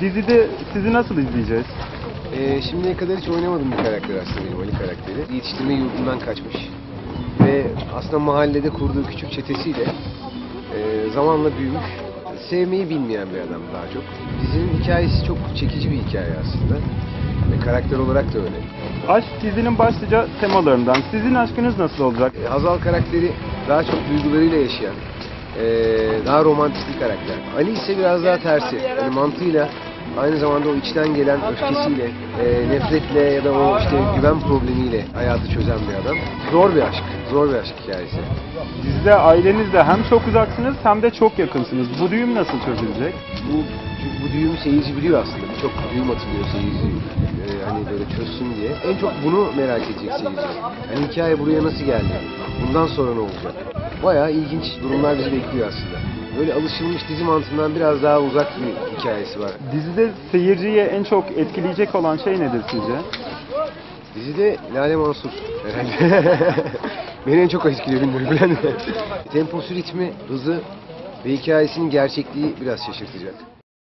Dizide sizi nasıl izleyeceğiz? Ee, şimdiye kadar hiç oynamadığım bir karakter aslında benim Ali karakteri. Yetiştirme yurdundan kaçmış. Ve aslında mahallede kurduğu küçük çetesiyle e, zamanla büyümüş. Sevmeyi bilmeyen bir adam daha çok. Dizinin hikayesi çok çekici bir hikaye aslında. Ve karakter olarak da öyle. Aşk dizinin başlıca temalarından. Sizin aşkınız nasıl olacak? E, Hazal karakteri daha çok duygularıyla yaşayan, e, daha romantik bir karakter. Ali ise biraz daha tersi. Yani mantığıyla aynı zamanda o içten gelen öfkesiyle, e, nefretle ya da o işte güven problemiyle hayatı çözen bir adam. Zor bir aşk, zor bir aşk hikayesi. Dizide ailenizle hem çok uzaksınız hem de çok yakınsınız. Bu düğüm nasıl çözülecek? Bu, bu düğümü seyirci biliyor aslında. Birçok düğüm atılıyor seyirci. e, hani böyle çözsün diye. En çok bunu merak edecek seyirci. Hani hikaye buraya nasıl geldi? Bundan sonra ne olacak? Bayağı ilginç durumlar bizi bekliyor aslında. Böyle alışılmış dizi mantığından biraz daha uzak bir hikayesi var. Dizide seyirciyi en çok etkileyecek olan şey nedir sizce? Dizide Lale Mansur herhalde. Beni en çok etkiliyor bilmiyorum. Temposu, ritmi, hızı ve hikayesinin gerçekliği biraz şaşırtacak.